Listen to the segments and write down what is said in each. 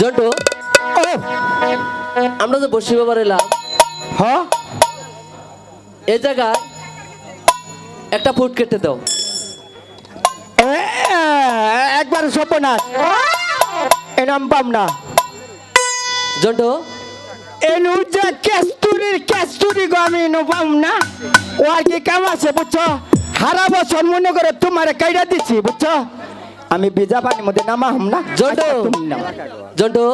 জন্টু। আমরা যে বসি বাবার এলাম হ এই জায়গায় একটা ফুট কেটে দাও। এ, একবার সপনাথ এনাম পাম না। জন্টু। এনু যে কেস্তুরির কেস্তুরি গো আমি এনু পাম না। ও আর কি কাম আছে বুঝছ? হারা বছর মনে করে তোমার কাইরা দিচ্ছি বুঝছ? আমি ভিজা পানির মধ্যে নামা হম না। জন্টু। আচ্ছা। জন্টু?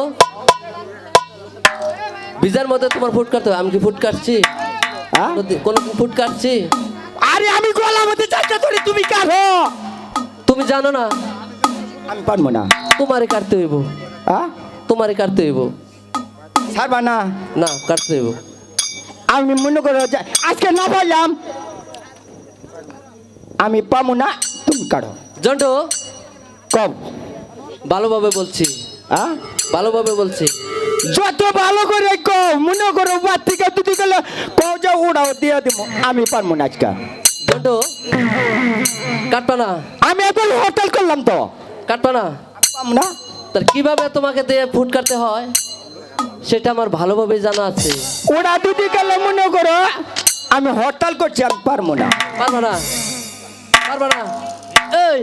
বিজার মধ্যে তোমার ফুট কাটতে আমি কি ফুট কাটছি? হ্যাঁ? কোনোদিন ফুট কাটছি? আরে আমি গলা মধ্যে চাইতে ধরি তুমি কারও তুমি জানো না আমি পারব না। তোমারে কাটতে হইব। হ্যাঁ? তোমারে কাটতে হইব। ছাড়বা না? না কাটতে হইব। আমি মনে করো আজকে না পাইলাম আমি পাবো না তুমি কাটো। জন্টু? কম ভালোভাবে বলছি। হ্যাঁ? ভালোভাবে বলছি। যত ভালো করে কও মনে করো বাদ থেকে দুটি গেলে কও যে ওড়াও দিয়ে দিব আমি পারব না আজকে। জন্টু কাটবা না আমি এখন হোটেল করলাম তো। কাটবা না পাম না। তার কীভাবে তোমাকে দিয়ে ফুট কাটতে হয় সেটা আমার ভালোভাবে জানা আছে। ওরা দুটি গেলে মনে করো আমি হরতাল করছি আমি পারব না। পারবা না পারবা না এই!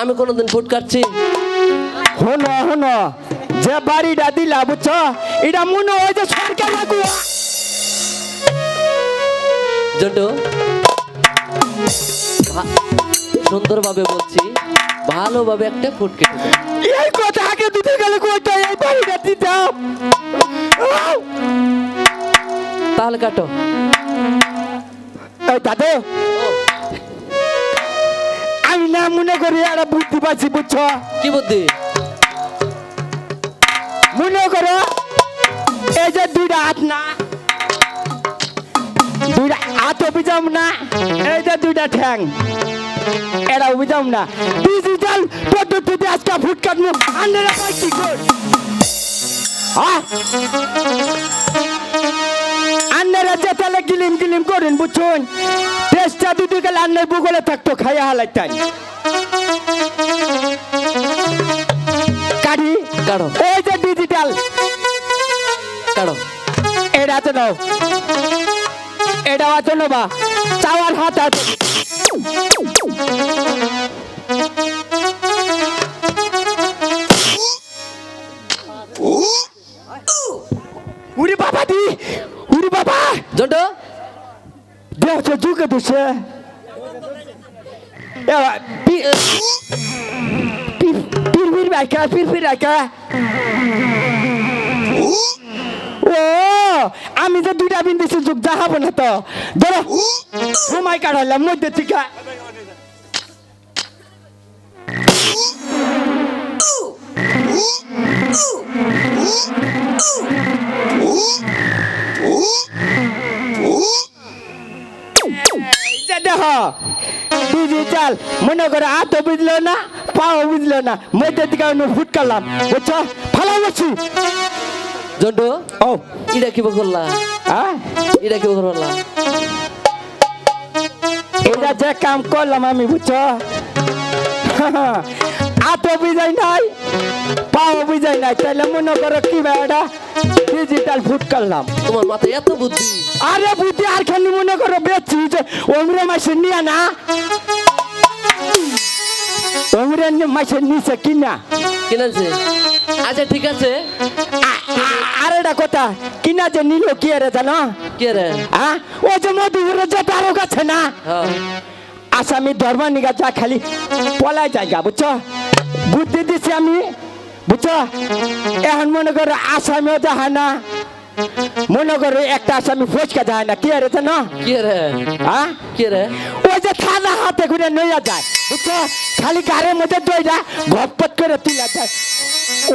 আমি কোনোদিন ফুট কাটছি। হনো হনো যে বাড়িটা দিলা বুঝছ এটা মনে হয় যে সরকার লাগু জন্টু সুন্দরভাবে বলছি ভালোভাবে একটা ফুট কেটে এই কথা আগে দুটি গেলে কোথায় এই বাড়িটা দিতাম! তাহলে কাটো। এই দাদু আমি না মনে করি একটা বুদ্ধি পাচ্ছি বুঝছ? কি বুদ্ধি? মনে করো এই যে দুইটা হাত না দুইটা হাত অভিযাম না এই যে দুইটা ঠ্যাং এরা অভিযাম না। ডিজিটাল পদ্ধতিতে আজকে ফুট কাটবো আন্দারা পাইছি কই হ্যাঁ? আন্নারা যে তাহলে গিলিম গিলিম করেন বুঝছেন? টেস্টটা দুটি গেলে আন্নার বুগলে থাকতো খাইয়া হালাইতাম। কাটি কাটো এই যে ডিজিটাল কাটো এটা নাও। নেবা চাওয়ার হাত আছে। উরি বাবা দি উরি বাবা। পির রাখা পির পির রাখা ও আমি যে দুইটা বিন দিছি, যুগ যাহাবো না তো। ধরো। সময় কাটালাম মধ্যে থেকে। এই দেখো ডিজিটাল মনে করে হাতও বুঝলো না পাও বুঝলো না মধ্যে থেকে আমি ফুট করলাম বুঝছ? ভালো বলছি জন্টু ও। ইটা কি করলা হ্যাঁ ইটা কি করলা এটা যে কাম করলাম আমি বুঝছ? হাতও বুঝাই নাই পাও বুঝাই নাই তাহলে মনে করো কি এটা ডিজিটাল ফুট করলাম তোমার মাথায় এত বুদ্ধি? আরে বুদ্ধি আর খানি মনে করো বেচছি যে ওমরে মাসে নিয়ে না। ওমরে মাসে নিছে কিনা। কিনেছে আচ্ছা ঠিক আছে। আর এটা কথা কিনা যে নিল কি রে জানো? কে রে? হ্যাঁ ও যে মধুপুরে যে তারও কাছে না? হ্যাঁ। আসামি ধর্ম নিগা যা খালি পলাই জায়গা বুঝছ? বুদ্ধি দিছি আমি। বুঝছ? এখন মনে করো আসামিও যায় না। মনে করো একটা আসামি ফসকা যায় না। কি রে জানো কে রে? হ্যাঁ? কে রে? ওই যে থানা হাতে ঘুরে নইয়া যায় বুঝছ? খালি গাড়ির মধ্যে দইরা ঘপট করে তুলে যায়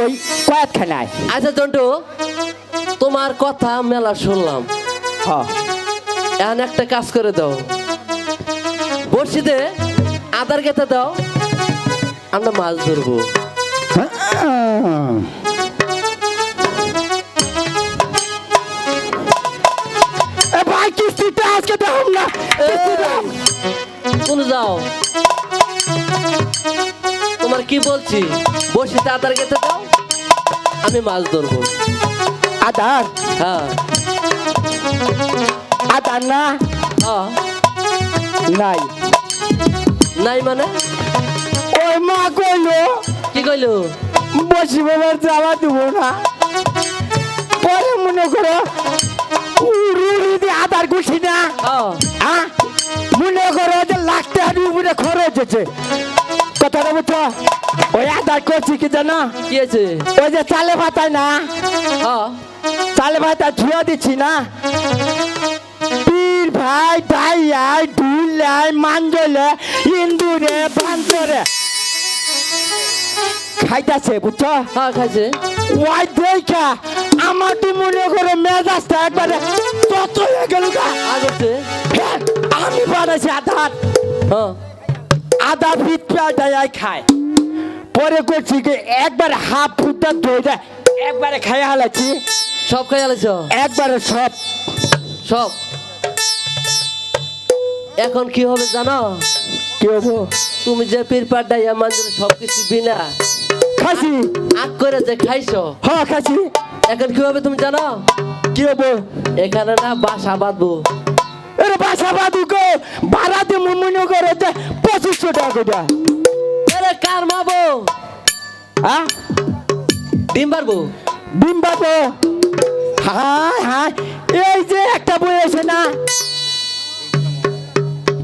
ওই কয়েকখানায়। আচ্ছা জন্টু তোমার কথা মেলা শুনলাম। হ্যাঁ এখন একটা কাজ করে দাও। বড়শিতে আদার গেতে দাও। আমরা মাছ ধরবো। ভাই কিস্তিতে আজকে দেখাম না কিস্তি যাও। তোমার কি বলছি? বসিতে আদার খেতে দাও আমি মাছ ধরবো। আদার? হ্যাঁ। আদার না? হ্যাঁ। নাই। নাই মানে? ওই মা কইলো কি কইলো? বসি বাবার যাওয়া দেব না। পরে মনে করো উড়ি দিয়ে আদার গুছি না। হ্যাঁ? মনে করো যে লাখতে হাঁটি উপরে খরচ হচ্ছে কথাটা বুঝছ? ওই আদার করছি কি জানো? কি আছে ওই যে চালে ভাতায় না? চালে ভাতা ধুয়ে দিচ্ছি না? পীর ভাই ভাইয়াই ঢুলাই মাঞ্জলে ইন্দুরে বাঞ্চরে। খাইতাছে বুঝছ? হ্যাঁ খাইছে। দেখা আমার তো মনে করে মেজাজটা একবারে তত হয়ে গেল। আগতে হ্যাঁ, আমি বানাইছি আধার হ্যাঁ। আধা ফিট পেয়াটাই খায়। পরে করছি কি একবার হাফ ফুটটা ধরে যায় একবারে খাই হালাচ্ছি সব খাই একবারে সব। সব? এখন কি হবে জানো? কি হব? তুমি যে পীর পাড্ডাইয়া মাঞ্জরে সব কিছু বিনা। খাসি। আগ করে যে খাইছো। হ্যাঁ খাসি। এখন কি হবে তুমি জানো? কি হব এখানে না বাসা বাঁধবো। এর বাসা বাদুকে ভাড়া দিয়ে মনে করে পঁচিশশো টাকা করে আরে কার মাবো হ্যাঁ ডিম পারব ডিম বাবু হাই হাই এই যে একটা বই আছে না?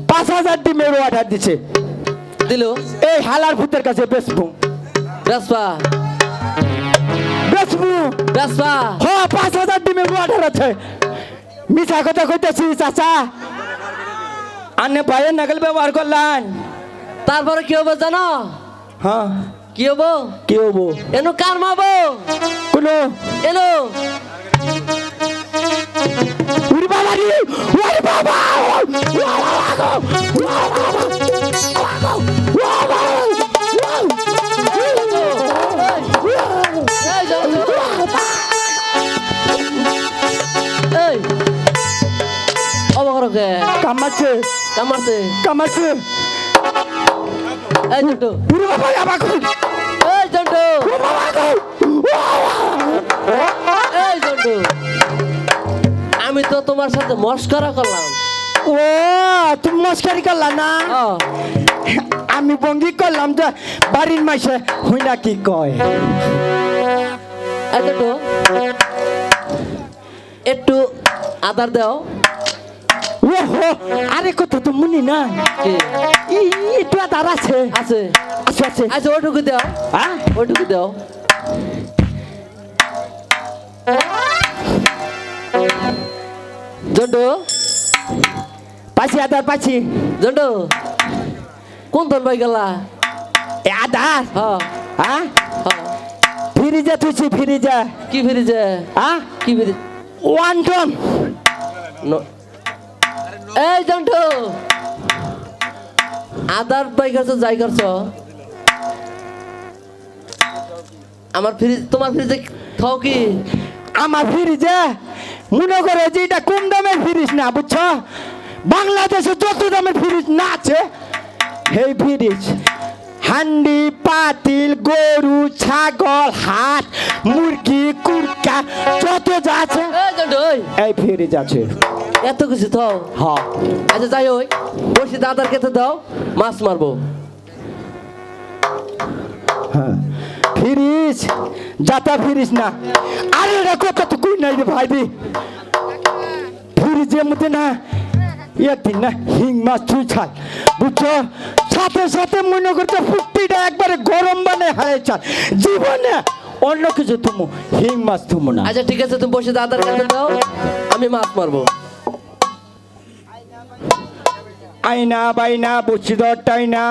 পাঁচ হাজার ডিমের অর্ডার দিছে। দিল? এই হালার ভূতের কাছে বেসবু বেসপা বেসবু বেসপা হ পাঁচ হাজার ডিমের অর্ডার আছে মিছা কথা কইতেছি চাচা। আনে ভাইয়ের নাগল ব্যবহার করলেন তারপরে কি হবে জানো? হ্যাঁ কি হব? কি হব? এনো কার মাবো কোনো। এলো উড়ি বাবা রে অবকরকে কামাচ্ছে কামারছে কামাচ্ছে এই জন্টু উড়ি বাবা আমাকে এই জন্টু এই জন্টু আমি তো তোমার সাথে মস্করা করলাম। ও তুমি মস্কারি করলা না? আমি বঙ্গি করলাম যে বাড়ির মাসে হই না কি কয়? একটু আদার দাও। ও হো আরে কত তো মুনি না। কি? ই এটা দাঁড় আছে। আছে? আছে আছে। আচ্ছা ওইটুকু দাও। হ্যাঁ ওইটুকু দাও। জন্টু? পাছি আদার পাছি জন্টু? কোন ধন পাই গেলা? এ আদার হ্যাঁ হ্যাঁ হ্যাঁ ফিরিজে তুইছি ফিরিজে। কি ফিরিছে হ্যাঁ কি ফিরি ওয়ান টন। ন- এই জন্টু। আদার করছ যাই করছ। আমার ফ্রিজ তোমার ফ্রিজে থাও কি? আমার ফিরিজে? মনে করে যে এটা কম দামের ফিরিজ না বুঝছ? বাংলাদেশে যত দামের ফিরিজ না আছে সেই ফিরিজ। হান্ডি পাতিল গরু ছাগল হাট মুরগি কুরকা যত যা আছে এই এই আছে। এত কিছু থাও হ্যাঁ আচ্ছা যাই ওই বসে দাদার খেতে দাও মাছ মারবো। হ্যাঁ। ফিরিজ যাতা ফিরিস না। আরে এটা কত তো কই নাই রে ভাই দি ফিরিজের মধ্যে না একদিন না হিং মাছ তুই ছাল বুঝছ? সাথে সাথে মনে করছে ফুটিটা একবারে গরম বানে হায় চাল জীবনে অন্য কিছু তুমু হিং মাছ তুমু না। আচ্ছা ঠিক আছে তুমি বসে দাদার খেতে দাও আমি মাছ মারবো। আইনা বাইনা বসি দরটাই না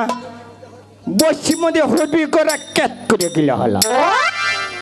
বসি মধ্যে হবি করে ক্যাত করে গেলে হলো।